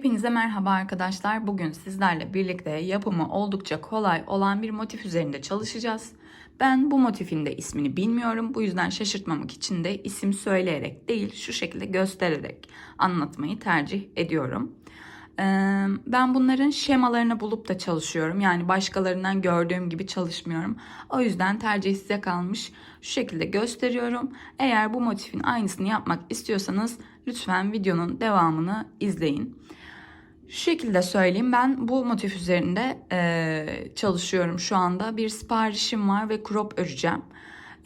Hepinize merhaba arkadaşlar. Bugün sizlerle birlikte yapımı oldukça kolay olan bir motif üzerinde çalışacağız. Ben bu motifin de ismini bilmiyorum. Bu yüzden şaşırtmamak için de isim söyleyerek değil şu şekilde göstererek anlatmayı tercih ediyorum. Ee, Ben bunların şemalarını bulup da çalışıyorum. Yani başkalarından gördüğüm gibi çalışmıyorum. O yüzden tercih size kalmış. Şu şekilde gösteriyorum. Eğer bu motifin aynısını yapmak istiyorsanız lütfen videonun devamını izleyin. Şu şekilde söyleyeyim ben bu motif üzerinde eee, çalışıyorum şu anda. Bir siparişim var ve crop öreceğim.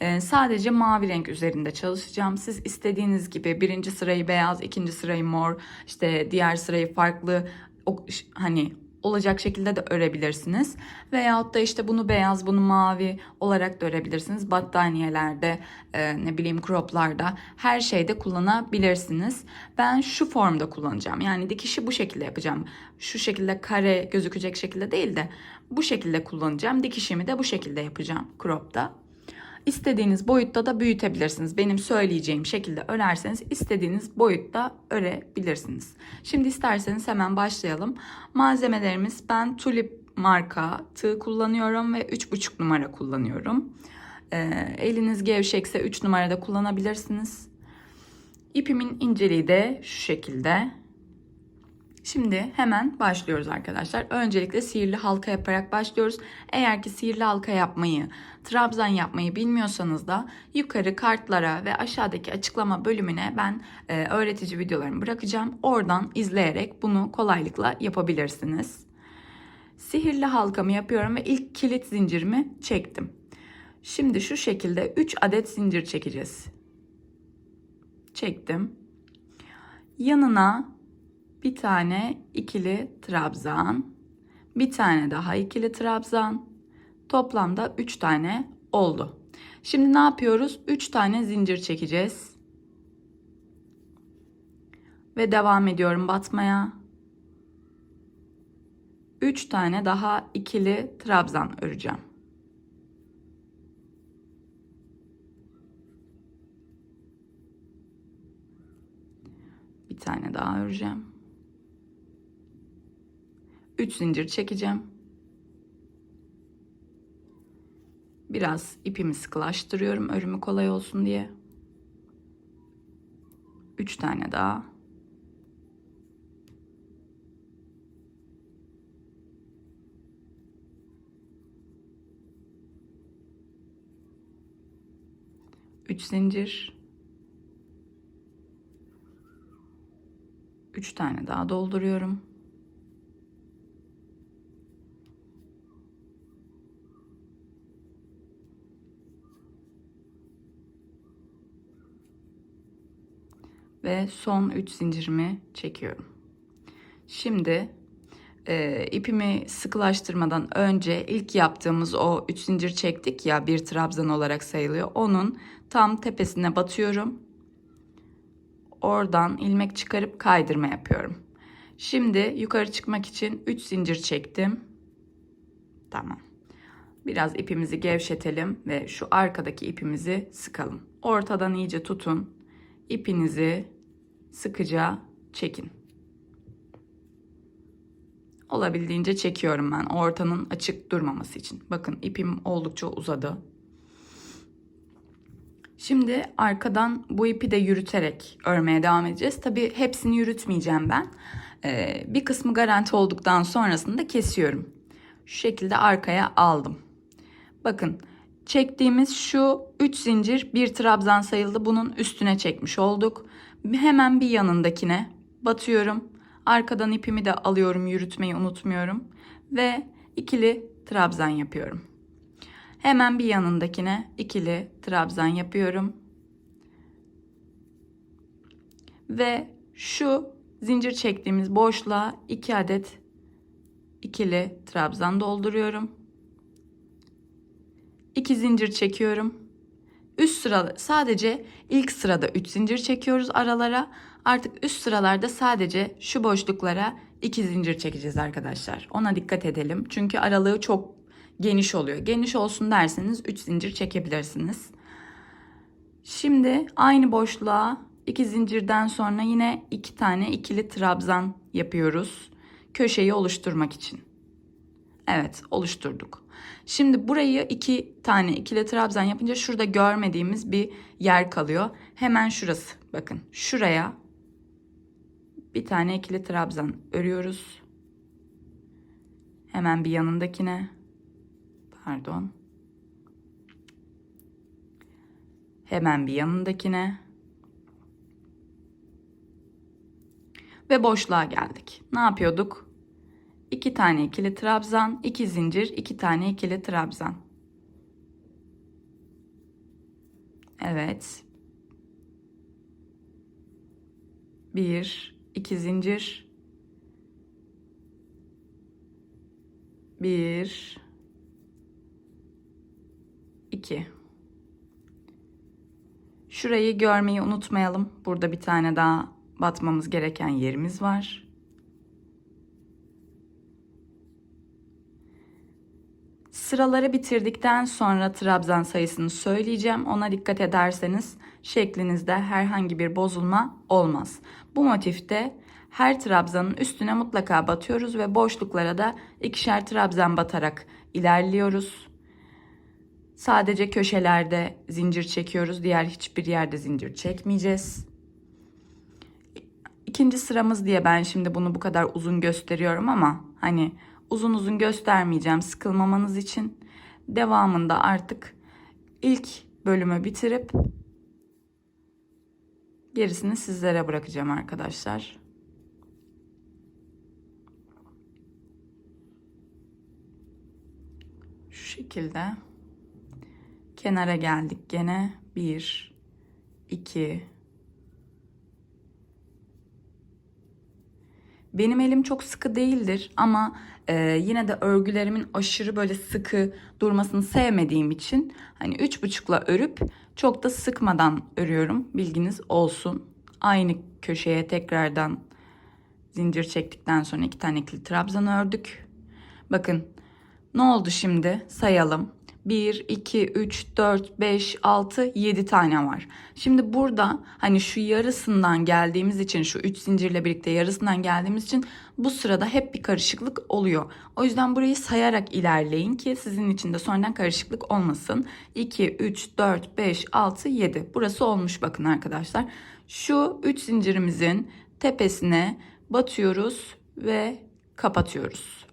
Eee, sadece mavi renk üzerinde çalışacağım. Siz istediğiniz gibi birinci sırayı beyaz, ikinci sırayı mor, işte diğer sırayı farklı o- hani olacak şekilde de örebilirsiniz. Veyahut da işte bunu beyaz, bunu mavi olarak da örebilirsiniz. Battaniyelerde, e, ne bileyim croplarda her şeyde kullanabilirsiniz. Ben şu formda kullanacağım. Yani dikişi bu şekilde yapacağım. Şu şekilde kare gözükecek şekilde değil de bu şekilde kullanacağım. Dikişimi de bu şekilde yapacağım cropta. İstediğiniz boyutta da büyütebilirsiniz. Benim söyleyeceğim şekilde örerseniz istediğiniz boyutta örebilirsiniz. Şimdi isterseniz hemen başlayalım. Malzemelerimiz ben Tulip marka tığ kullanıyorum ve 3,5 numara kullanıyorum. Ee, eliniz gevşekse 3 numarada kullanabilirsiniz. İpimin inceliği de şu şekilde. Şimdi hemen başlıyoruz arkadaşlar. Öncelikle sihirli halka yaparak başlıyoruz. Eğer ki sihirli halka yapmayı, trabzan yapmayı bilmiyorsanız da yukarı kartlara ve aşağıdaki açıklama bölümüne ben e, öğretici videolarımı bırakacağım. Oradan izleyerek bunu kolaylıkla yapabilirsiniz. Sihirli halkamı yapıyorum ve ilk kilit zincirimi çektim. Şimdi şu şekilde 3 adet zincir çekeceğiz. Çektim. Yanına bir tane ikili trabzan, bir tane daha ikili trabzan. Toplamda 3 tane oldu. Şimdi ne yapıyoruz? 3 tane zincir çekeceğiz. Ve devam ediyorum batmaya. 3 tane daha ikili trabzan öreceğim. Bir tane daha öreceğim. 3 zincir çekeceğim. Biraz ipimi sıkılaştırıyorum örümü kolay olsun diye. 3 tane daha. Üç zincir. Üç tane daha dolduruyorum. Ve son 3 zincirimi çekiyorum. Şimdi e, ipimi sıkılaştırmadan önce ilk yaptığımız o 3 zincir çektik ya bir trabzan olarak sayılıyor. Onun tam tepesine batıyorum. Oradan ilmek çıkarıp kaydırma yapıyorum. Şimdi yukarı çıkmak için 3 zincir çektim. Tamam. Biraz ipimizi gevşetelim ve şu arkadaki ipimizi sıkalım. Ortadan iyice tutun. İpinizi sıkıca çekin. Olabildiğince çekiyorum ben ortanın açık durmaması için. Bakın ipim oldukça uzadı. Şimdi arkadan bu ipi de yürüterek örmeye devam edeceğiz. Tabi hepsini yürütmeyeceğim ben. Ee, bir kısmı garanti olduktan sonrasında kesiyorum. Şu şekilde arkaya aldım. Bakın çektiğimiz şu 3 zincir bir trabzan sayıldı. Bunun üstüne çekmiş olduk. Hemen bir yanındakine batıyorum. Arkadan ipimi de alıyorum yürütmeyi unutmuyorum. Ve ikili trabzan yapıyorum. Hemen bir yanındakine ikili trabzan yapıyorum. Ve şu zincir çektiğimiz boşluğa 2 adet ikili trabzan dolduruyorum. 2 zincir çekiyorum. Üst sırada sadece ilk sırada 3 zincir çekiyoruz aralara. Artık üst sıralarda sadece şu boşluklara 2 zincir çekeceğiz arkadaşlar. Ona dikkat edelim. Çünkü aralığı çok geniş oluyor. Geniş olsun derseniz 3 zincir çekebilirsiniz. Şimdi aynı boşluğa İki zincirden sonra yine iki tane ikili trabzan yapıyoruz. Köşeyi oluşturmak için. Evet oluşturduk. Şimdi burayı iki tane ikili trabzan yapınca şurada görmediğimiz bir yer kalıyor. Hemen şurası. Bakın şuraya bir tane ikili trabzan örüyoruz. Hemen bir yanındakine. Pardon. Hemen bir yanındakine. Ve boşluğa geldik. Ne yapıyorduk? İki tane ikili trabzan, iki zincir, iki tane ikili trabzan. Evet. Bir, iki zincir. Bir, iki. Şurayı görmeyi unutmayalım. Burada bir tane daha batmamız gereken yerimiz var. Sıraları bitirdikten sonra trabzan sayısını söyleyeceğim. Ona dikkat ederseniz şeklinizde herhangi bir bozulma olmaz. Bu motifte her trabzanın üstüne mutlaka batıyoruz ve boşluklara da ikişer trabzan batarak ilerliyoruz. Sadece köşelerde zincir çekiyoruz. Diğer hiçbir yerde zincir çekmeyeceğiz. İkinci sıramız diye ben şimdi bunu bu kadar uzun gösteriyorum ama hani uzun uzun göstermeyeceğim sıkılmamanız için. Devamında artık ilk bölümü bitirip gerisini sizlere bırakacağım arkadaşlar. Şu şekilde kenara geldik gene. 1 2 Benim elim çok sıkı değildir ama e, yine de örgülerimin aşırı böyle sıkı durmasını sevmediğim için hani üç buçukla örüp çok da sıkmadan örüyorum. Bilginiz olsun. Aynı köşeye tekrardan zincir çektikten sonra iki tane ikili trabzan ördük. Bakın ne oldu şimdi? Sayalım. 1, 2, 3, 4, 5, 6, 7 tane var. Şimdi burada hani şu yarısından geldiğimiz için şu 3 zincirle birlikte yarısından geldiğimiz için bu sırada hep bir karışıklık oluyor. O yüzden burayı sayarak ilerleyin ki sizin için de sonradan karışıklık olmasın. 2, 3, 4, 5, 6, 7. Burası olmuş bakın arkadaşlar. Şu 3 zincirimizin tepesine batıyoruz ve kapatıyoruz.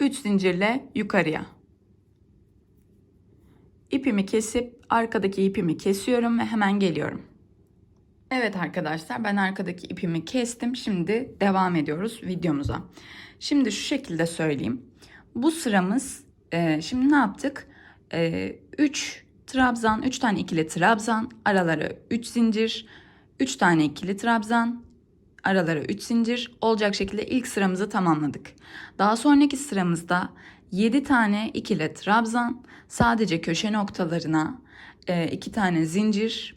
3 zincirle yukarıya. İpimi kesip arkadaki ipimi kesiyorum ve hemen geliyorum. Evet arkadaşlar ben arkadaki ipimi kestim. Şimdi devam ediyoruz videomuza. Şimdi şu şekilde söyleyeyim. Bu sıramız e, şimdi ne yaptık? 3 e, trabzan, 3 tane ikili trabzan, araları 3 zincir, 3 tane ikili trabzan, araları 3 zincir olacak şekilde ilk sıramızı tamamladık. Daha sonraki sıramızda 7 tane ikili trabzan, sadece köşe noktalarına 2 e, tane zincir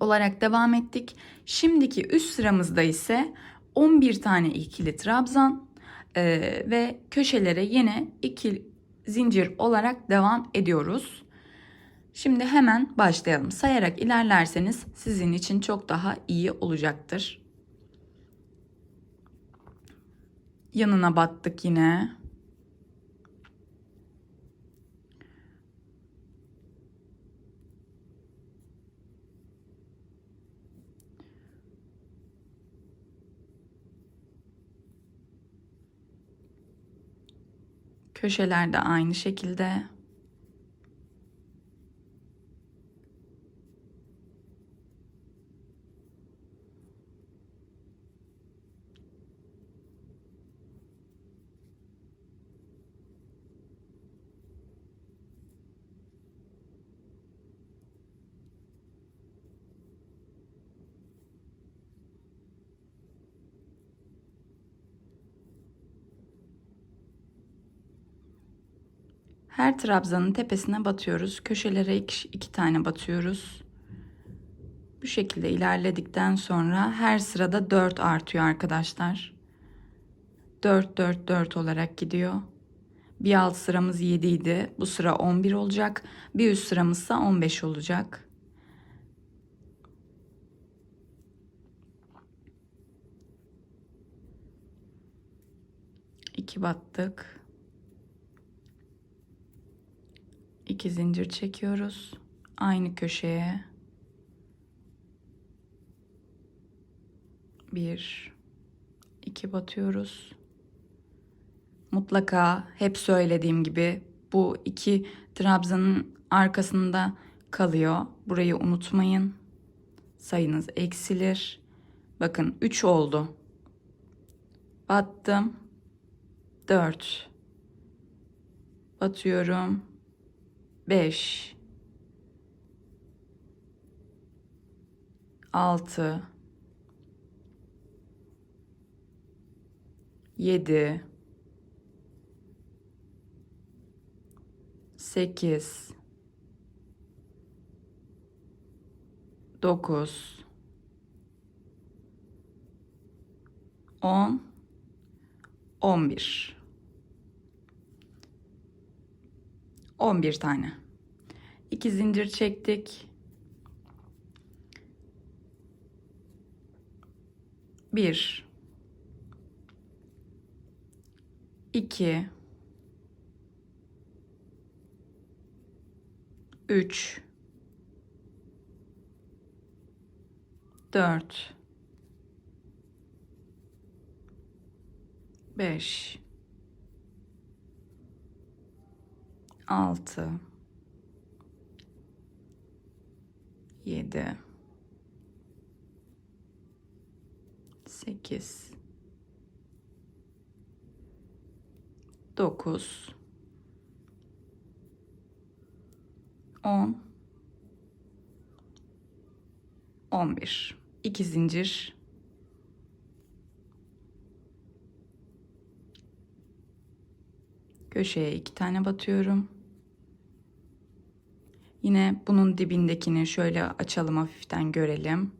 olarak devam ettik. Şimdiki üst sıramızda ise 11 tane ikili trabzan e, ve köşelere yine 2 zincir olarak devam ediyoruz. Şimdi hemen başlayalım. Sayarak ilerlerseniz sizin için çok daha iyi olacaktır. Yanına battık yine. Köşelerde aynı şekilde. Her trabzanın tepesine batıyoruz. Köşelere iki, iki tane batıyoruz. Bu şekilde ilerledikten sonra her sırada 4 artıyor arkadaşlar. 4 4 4 olarak gidiyor. Bir alt sıramız 7 idi. Bu sıra 11 olacak. Bir üst sıramız sıramızsa 15 olacak. İki battık. 2 zincir çekiyoruz. Aynı köşeye. 1 2 batıyoruz. Mutlaka hep söylediğim gibi bu iki trabzanın arkasında kalıyor. Burayı unutmayın. Sayınız eksilir. Bakın 3 oldu. Battım. 4. Batıyorum. 5. 6. 7. 8. 9. 10 11 11 tane. 2 zincir çektik. 1 2 3 4 5 6 7 8 9 10 11 2 zincir. Köşeye iki tane batıyorum yine bunun dibindekini şöyle açalım hafiften görelim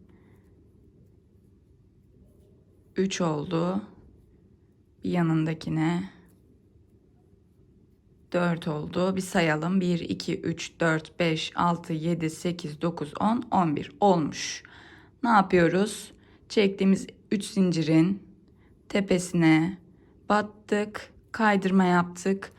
3 oldu bir yanındakine 4 oldu. Bir sayalım. 1, 2, 3, 4, 5, 6, 7, 8, 9, 10, 11 olmuş. Ne yapıyoruz? Çektiğimiz 3 zincirin tepesine battık. Kaydırma yaptık.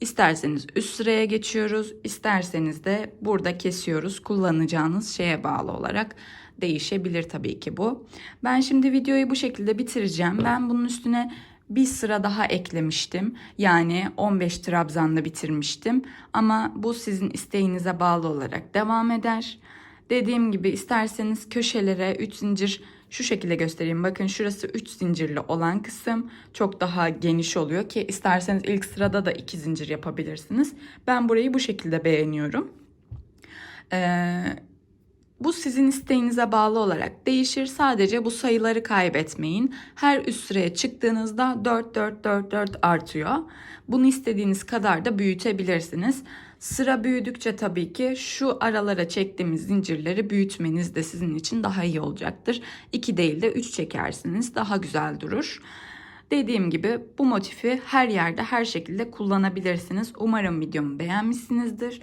İsterseniz üst sıraya geçiyoruz. isterseniz de burada kesiyoruz. Kullanacağınız şeye bağlı olarak değişebilir tabii ki bu. Ben şimdi videoyu bu şekilde bitireceğim. Ben bunun üstüne bir sıra daha eklemiştim. Yani 15 trabzanla bitirmiştim. Ama bu sizin isteğinize bağlı olarak devam eder. Dediğim gibi isterseniz köşelere 3 zincir şu şekilde göstereyim. Bakın şurası 3 zincirli olan kısım çok daha geniş oluyor ki isterseniz ilk sırada da 2 zincir yapabilirsiniz. Ben burayı bu şekilde beğeniyorum. Ee, bu sizin isteğinize bağlı olarak değişir. Sadece bu sayıları kaybetmeyin. Her üst sıraya çıktığınızda 4 4 4 4 artıyor. Bunu istediğiniz kadar da büyütebilirsiniz. Sıra büyüdükçe tabii ki şu aralara çektiğimiz zincirleri büyütmeniz de sizin için daha iyi olacaktır. 2 değil de 3 çekersiniz. Daha güzel durur. Dediğim gibi bu motifi her yerde her şekilde kullanabilirsiniz. Umarım videomu beğenmişsinizdir.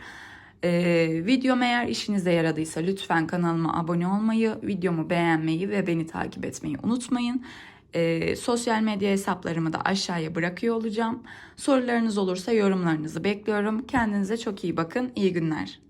Ee, videom eğer işinize yaradıysa lütfen kanalıma abone olmayı, videomu beğenmeyi ve beni takip etmeyi unutmayın. Ee, sosyal medya hesaplarımı da aşağıya bırakıyor olacağım. Sorularınız olursa yorumlarınızı bekliyorum. Kendinize çok iyi bakın. İyi günler.